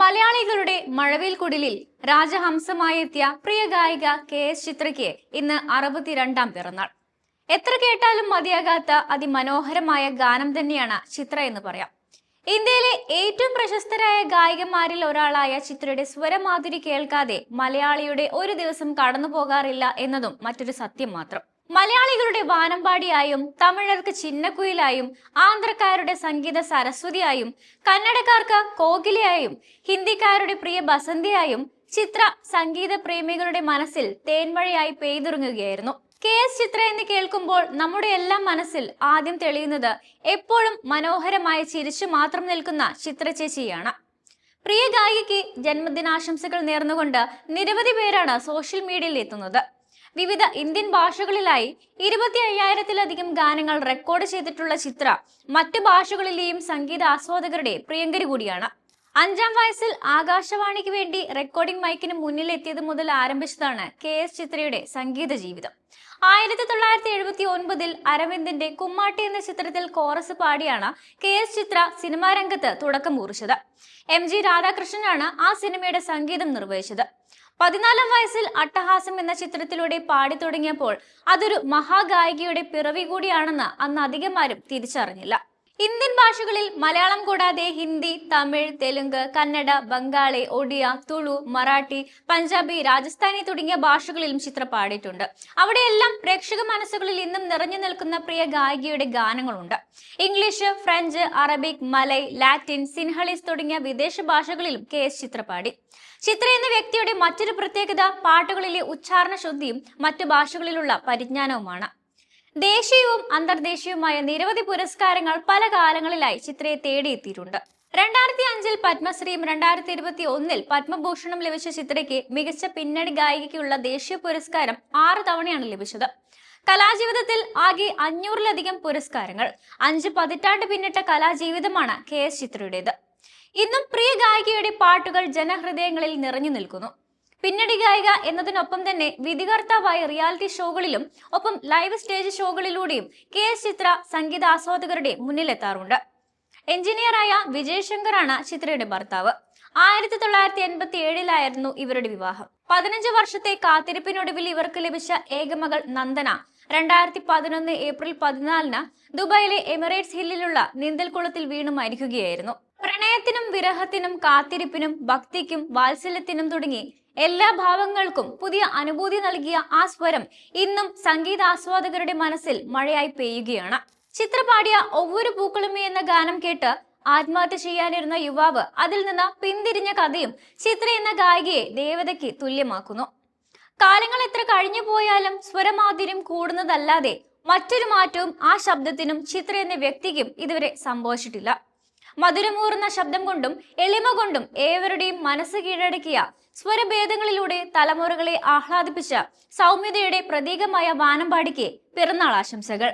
മലയാളികളുടെ മഴവിൽ കുടിലിൽ രാജഹംസമായി എത്തിയ പ്രിയ ഗായിക കെ എസ് ചിത്രയ്ക്ക് ഇന്ന് അറുപത്തിരണ്ടാം പിറന്നാൾ. എത്ര കേട്ടാലും മതിയാകാത്ത അതിമനോഹരമായ ഗാനം തന്നെയാണ് ചിത്ര എന്ന് പറയാം. ഇന്ത്യയിലെ ഏറ്റവും പ്രശസ്തരായ ഗായികമാരിൽ ഒരാളായ ചിത്രയുടെ സ്വരമാധുരി കേൾക്കാതെ മലയാളിയുടെ ഒരു ദിവസം കടന്നു പോകാറില്ല എന്നതും മറ്റൊരു സത്യം മാത്രം. മലയാളികളുടെ വാനമ്പാടിയായും തമിഴർക്ക് ചിന്നക്കുയിലായും ആന്ധ്രക്കാരുടെ സംഗീത സരസ്വതിയായും കന്നഡക്കാർക്ക് കോകിലയായും ഹിന്ദിക്കാരുടെ പ്രിയ ബസന്തിയായും ചിത്ര സംഗീത പ്രേമികളുടെ മനസ്സിൽ തേൻമഴയായി പെയ്തുറങ്ങുകയായിരുന്നു. കെ എസ് ചിത്ര എന്ന് കേൾക്കുമ്പോൾ നമ്മുടെ എല്ലാം മനസ്സിൽ ആദ്യം തെളിയുന്നത് എപ്പോഴും മനോഹരമായി ചിരിച്ചു മാത്രം നിൽക്കുന്ന ചിത്ര ചേച്ചിയാണ്. പ്രിയ ഗായികയ്ക്ക് ജന്മദിനാശംസകൾ നേർന്നുകൊണ്ട് നിരവധി പേരാണ് സോഷ്യൽ മീഡിയയിൽ എത്തുന്നത്. വിവിധ ഇന്ത്യൻ ഭാഷകളിലായി ഇരുപത്തി അയ്യായിരത്തിലധികം ഗാനങ്ങൾ റെക്കോർഡ് ചെയ്തിട്ടുള്ള ചിത്ര മറ്റു ഭാഷകളിലെയും സംഗീത ആസ്വാദകരുടെ പ്രിയങ്കരി കൂടിയാണ്. അഞ്ചാം വയസ്സിൽ ആകാശവാണിക്ക് വേണ്ടി റെക്കോർഡിംഗ് മൈക്കിന് മുന്നിൽ എത്തിയത് മുതൽ ആരംഭിച്ചതാണ് കെ എസ് ചിത്രയുടെ സംഗീത ജീവിതം. ആയിരത്തി തൊള്ളായിരത്തി എഴുപത്തി ഒൻപതിൽ അരവിന്ദിന്റെ കുമ്മാട്ടി എന്ന ചിത്രത്തിൽ കോറസ് പാടിയാണ് കെ എസ് ചിത്ര സിനിമാ രംഗത്ത് തുടക്കം കുറിച്ചത്. എം ജി രാധാകൃഷ്ണനാണ് ആ സിനിമയുടെ സംഗീതം നിർവഹിച്ചത്. പതിനാലാം വയസ്സിൽ അട്ടഹാസം എന്ന ചിത്രത്തിലൂടെ പാടി തുടങ്ങിയപ്പോൾ അതൊരു മഹാഗായികയുടെ പിറവി കൂടിയാണെന്ന് അന്ന് അധികമാരും തിരിച്ചറിഞ്ഞില്ല. ഇന്ത്യൻ ഭാഷകളിൽ മലയാളം കൂടാതെ ഹിന്ദി തമിഴ് തെലുങ്ക് കന്നഡ ബംഗാളി ഒഡിയ തുളു മറാഠി പഞ്ചാബി രാജസ്ഥാനി തുടങ്ങിയ ഭാഷകളിലും ചിത്ര പാടിയിട്ടുണ്ട്. അവിടെയെല്ലാം പ്രേക്ഷക മനസ്സുകളിൽ ഇന്നും നിറഞ്ഞു നിൽക്കുന്ന പ്രിയ ഗായികയുടെ ഗാനങ്ങളുണ്ട്. English French Arabic Malay Latin Sinhalese തുടങ്ങിയ വിദേശ ഭാഷകളിലും കെ എസ് ചിത്ര പാടി. ചിത്ര എന്ന വ്യക്തിയുടെ മറ്റൊരു പ്രത്യേകത പാട്ടുകളിലെ ഉച്ചാരണ ശുദ്ധിയും മറ്റു ഭാഷകളിലുള്ള പരിജ്ഞാനവുമാണ്. ദേശീയവും അന്തർദേശീയവുമായ നിരവധി പുരസ്കാരങ്ങൾ പല കാലങ്ങളിലായി ചിത്രയെ തേടിയെത്തിയിട്ടുണ്ട്. രണ്ടായിരത്തി അഞ്ചിൽ പത്മശ്രീയും രണ്ടായിരത്തി ഇരുപത്തി ഒന്നിൽ പത്മഭൂഷണം ലഭിച്ച ചിത്രയ്ക്ക് മികച്ച പിന്നണി ഗായികയ്ക്കുള്ള ദേശീയ പുരസ്കാരം ആറ് തവണയാണ് ലഭിച്ചത്. കലാജീവിതത്തിൽ ആകെ അഞ്ഞൂറിലധികം പുരസ്കാരങ്ങൾ അഞ്ച് പതിറ്റാണ്ട് പിന്നിട്ട കലാജീവിതമാണ് കെ എസ് ചിത്രയുടേത്. ഇന്നും പ്രിയ ഗായികയുടെ പാട്ടുകൾ ജനഹൃദയങ്ങളിൽ നിറഞ്ഞു നിൽക്കുന്നു. പിന്നണി ഗായിക എന്നതിനൊപ്പം തന്നെ വിധികർത്താവായ റിയാലിറ്റി ഷോകളിലും ഒപ്പം ലൈവ് സ്റ്റേജ് ഷോകളിലൂടെയും കെ എസ് ചിത്ര സംഗീത ആസ്വാദകരുടെ മുന്നിലെത്താറുണ്ട്. എഞ്ചിനീയറായ വിജയ് ശങ്കറാണ് ചിത്രയുടെ ഭർത്താവ്. ആയിരത്തി തൊള്ളായിരത്തി എൺപത്തി ഏഴിലായിരുന്നു ഇവരുടെ വിവാഹം. പതിനഞ്ച് വർഷത്തെ കാത്തിരിപ്പിനൊടുവിൽ ഇവർക്ക് ലഭിച്ച ഏകമകൾ നന്ദന. രണ്ടായിരത്തി പതിനൊന്ന് ഏപ്രിൽ പതിനാലിന് ദുബായിലെ എമിറേറ്റ്സ് ഹില്ലിലുള്ള നീന്തൽക്കുളത്തിൽ വീണു മരിക്കുകയായിരുന്നു. പ്രണയത്തിനും വിരഹത്തിനും കാത്തിരിപ്പിനും ഭക്തിക്കും വാത്സല്യത്തിനും തുടങ്ങി എല്ലാ ഭാവങ്ങൾക്കും പുതിയ അനുഭൂതി നൽകിയ ആ സ്വരം ഇന്നും സംഗീത ആസ്വാദകരുടെ മനസ്സിൽ മഴയായി പെയ്യുകയാണ്. ചിത്രപാടിയ ഒവ്വൊരു പൂക്കളുമേ എന്ന ഗാനം കേട്ട് ആത്മഹത്യ ചെയ്യാനിരുന്ന യുവാവ് അതിൽ നിന്ന് പിന്തിരിഞ്ഞ കഥയും ചിത്ര എന്ന ഗായികയെ ദേവതയ്ക്ക് തുല്യമാക്കുന്നു. കാലങ്ങൾ എത്ര കഴിഞ്ഞു പോയാലും സ്വരമാധുര്യം കൂടുന്നതല്ലാതെ മറ്റൊരു മാറ്റവും ആ ശബ്ദത്തിനും ചിത്ര എന്ന വ്യക്തിക്കും ഇതുവരെ സംഭവിച്ചിട്ടില്ല. മധുരമൂറുന്ന ശബ്ദം കൊണ്ടും എളിമ കൊണ്ടും ഏവരുടെയും മനസ്സ് കീഴടക്കിയ സ്വരഭേദങ്ങളിലൂടെ തലമുറകളെ ആഹ്ലാദിപ്പിച്ച സൗമ്യതയുടെ പ്രതീകമായ വാനമ്പാടിക്ക് പിറന്നാൾ ആശംസകൾ.